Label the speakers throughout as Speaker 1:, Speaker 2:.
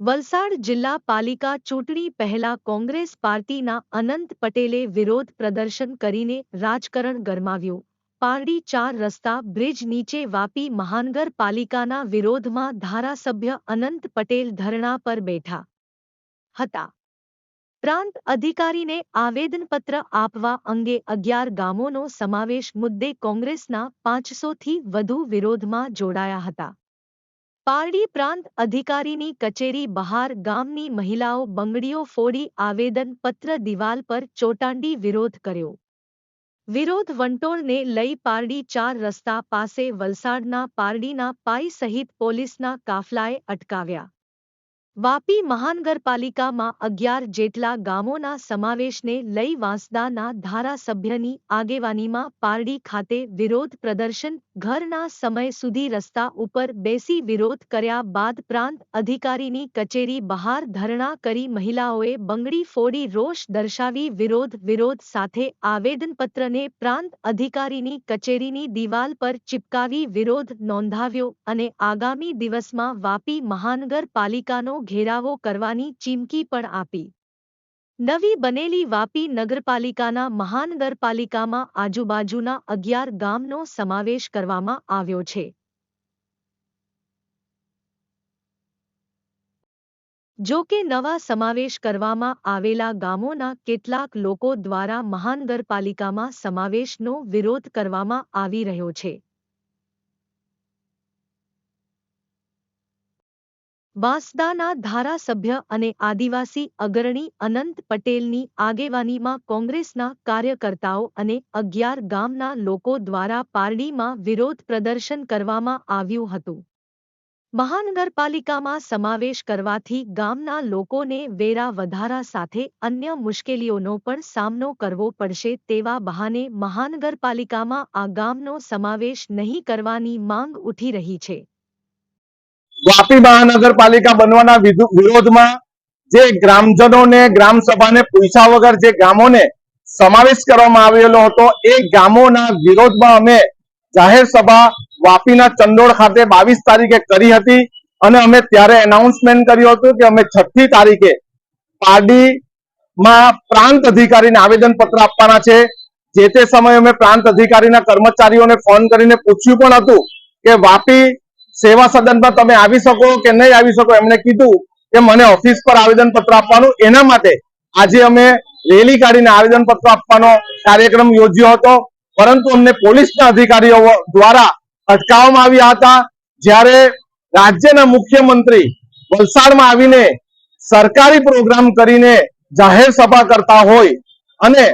Speaker 1: વલસાડ જિલ્લા પાલિકા ચૂંટણી પહેલા કોંગ્રેસ પાર્ટીના અનંત પટેલે વિરોધ પ્રદર્શન કરીને રાજકારણ ગરમાવ્યું. પારડી ચાર રસ્તા બ્રિજ નીચે વાપી મહાનગરપાલિકાના વિરોધમાં ધારાસભ્ય અનંત પટેલ ધરણા પર બેઠા હતા. પ્રાંત અધિકારીને આવેદનપત્ર આપવા અંગે અગિયાર ગામોનો સમાવેશ મુદ્દે કોંગ્રેસના પાંચસોથી વધુ વિરોધમાં જોડાયા હતા. પારડી પ્રાંત અધિકારીની કચેરી બહાર ગામની મહિલાઓ બંગડીઓ ફોડી આવેદન પત્ર દિવાલ પર ચોટાંડી વિરોધ કર્યો. વિરોધ વંટોળને લઈ પારડી ચાર રસ્તા પાસે વલસાડના પારડીના પાઈ સહિત પોલીસના કાફલાએ અટકાવ્યા. વાપી મહાનગરપાલિકામાં અગિયાર જેટલા ગામોના સમાવેશને લઈ વાંસદાના ધારાસભ્યની આગેવાનીમાં પારડી ખાતે વિરોધ પ્રદર્શન ઘરના સમય સુધી રસ્તા ઉપર બેસી વિરોધ કર્યા બાદ પ્રાંત અધિકારીની કચેરી બહાર ધરણા કરી મહિલાઓએ બંગડી ફોડી રોષ દર્શાવી વિરોધ વિરોધ સાથે આવેદનપત્રને પ્રાંત અધિકારીની કચેરીની દિવાલ પર ચિપકાવી વિરોધ નોંધાવ્યો અને આગામી દિવસમાં વાપી મહાનગરપાલિકાનો ઘેરાવો કરવાની ચીમકી પણ આપી. નવી બનેલી વાપી નગરપાલિકાના મહાનગરપાલિકામાં આજુબાજુના અગિયાર ગામનો સમાવેશ કરવામાં આવ્યો છે. જો કે નવા સમાવેશ કરવામાં આવેલા ગામોના કેટલાક લોકો દ્વારા મહાનગરપાલિકામાં સમાવેશનો વિરોધ કરવામાં આવી રહ્યો છે. વાંસદાના ધારાસભ્ય અને આદિવાસી અગ્રણી અનંત પટેલની આગેવાનીમાં કોંગ્રેસના કાર્યકર્તાઓ અને અગિયાર ગામના લોકો દ્વારા પારડીમાં વિરોધ પ્રદર્શન કરવામાં આવ્યું હતું. મહાનગરપાલિકામાં સમાવેશ કરવાથી ગામના લોકોને વેરા વધારા સાથે અન્ય મુશ્કેલીઓનો પણ સામનો કરવો પડશે તેવા બહાને મહાનગરપાલિકામાં આ ગામનો સમાવેશ નહીં કરવાની માંગ ઉઠી રહી છે.
Speaker 2: વાપી મહાનગરપાલિકા બનવાના વિરોધમાં જે ગ્રામજનોને ગ્રામ સભાને પૂછ્યા વગર જે ગામોને સમાવેશ કરવામાં આવેલો હતો, એ ગામોના વિરોધમાં અમે જાહેર સભા વાપીના ચંડોળ ખાતે બાવીસ તારીખે કરી હતી અને અમે ત્યારે એનાઉન્સમેન્ટ કર્યું હતું કે અમે છઠ્ઠી તારીખે પારડીમાં પ્રાંત અધિકારીને આવેદન પત્ર આપવાના છે. જે તે સમયે અમે પ્રાંત અધિકારીના કર્મચારીઓને ફોન કરીને પૂછ્યું પણ હતું કે વાપી સેવા સદન પર તમે આવી શકો કે નહીં આવી શકો, એમણે કીધું કે મને ઓફિસ પર આવેદન પત્ર આપવાનું, એના માટે આજે અમે રેલી કાઢીને આવેદન પત્ર આપવાનો કાર્યક્રમ યોજ્યો હતો. પરંતુ અમને પોલીસના અધિકારીઓ દ્વારા અટકાવવામાં આવ્યા હતા. જ્યારે રાજ્યના મુખ્યમંત્રી વલસાડમાં આવીને સરકારી પ્રોગ્રામ કરીને જાહેર સભા કરતા હોય અને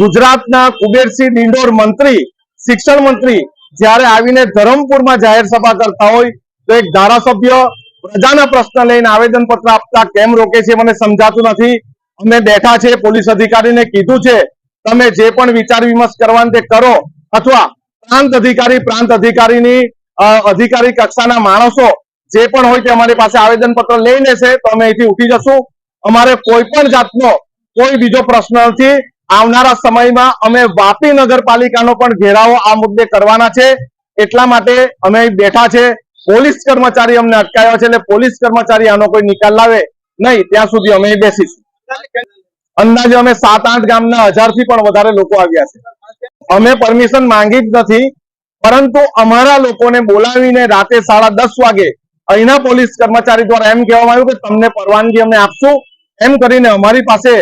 Speaker 2: ગુજરાતના કુબેરસિંહ ડિંડોર મંત્રી, શિક્ષણ મંત્રી જ્યારે આવીને ધરમપુરમાં જાહેર સભા કરતા હોય, તો એક ધારાસભ્ય પ્રજાના પ્રશ્ન લઈને આવેદન પત્ર આપતા કેમ રોકે છે મને સમજાતું નથી. અમે બેઠા છે પોલીસ અધિકારીને કીધું છે, તમે જે પણ વિચાર વિમર્શ કરવાનું તે કરો. અથવા પ્રાંત અધિકારી, પ્રાંત અધિકારીની અધિકારી કક્ષાના માણસો જે પણ હોય તે અમારી પાસે આવેદન પત્ર લઈ લેશે તો અમે અહીંથી ઉઠી જશું. અમારે કોઈ પણ જાતનો કોઈ બીજો પ્રશ્ન નથી. આવનારા સમયમાં અમે વાપી નગરપાલિકાનો પણ ઘેરાવો આ મુદ્દે કરવાના છે. એટલા માટે અમે બેઠા છે. પોલીસ કર્મચારી અમને અટકાયો છે એટલે પોલીસ કર્મચારી આનો કોઈ નિકાલ લાવે નહીં. ત્યાં સુધી અમે બેસીશું. અંદાજે અમે સાત આઠ ગામના હજારથી પણ વધારે લોકો આવ્યા છે. અમે પરમિશન માંગી જ નથી. પરંતુ અમારા લોકોને બોલાવીને રાતે સાડા દસ વાગે અહીંના પોલીસ કર્મચારી દ્વારા એમ કહેવામાં આવ્યું કે તમને પરવાનગી અમે આપશું. એમ કરીને અમારી પાસે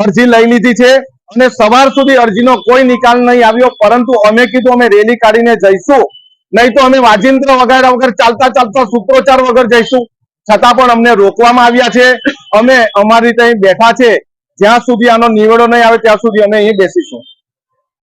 Speaker 2: અરજી લઈ લીધી છે અને સવાર સુધી અરજીનો કોઈ નિકાલ નહીં આવ્યો, પરંતુ અમે કીધું અમે રેલી કાઢીને જઈશું. નહીં તો અમે વાજિંત્ર વગાડ્યા વગર ચાલતા ચાલતા સૂત્રોચ્ચાર વગર જઈશું. છતાં પણ અમને રોકવામાં આવ્યા છે. અમે અમારી ત્યાં બેઠા છે. જ્યાં સુધી આનો નિવેડો નહીં આવે ત્યાં સુધી અમે અહીં બેસીશું.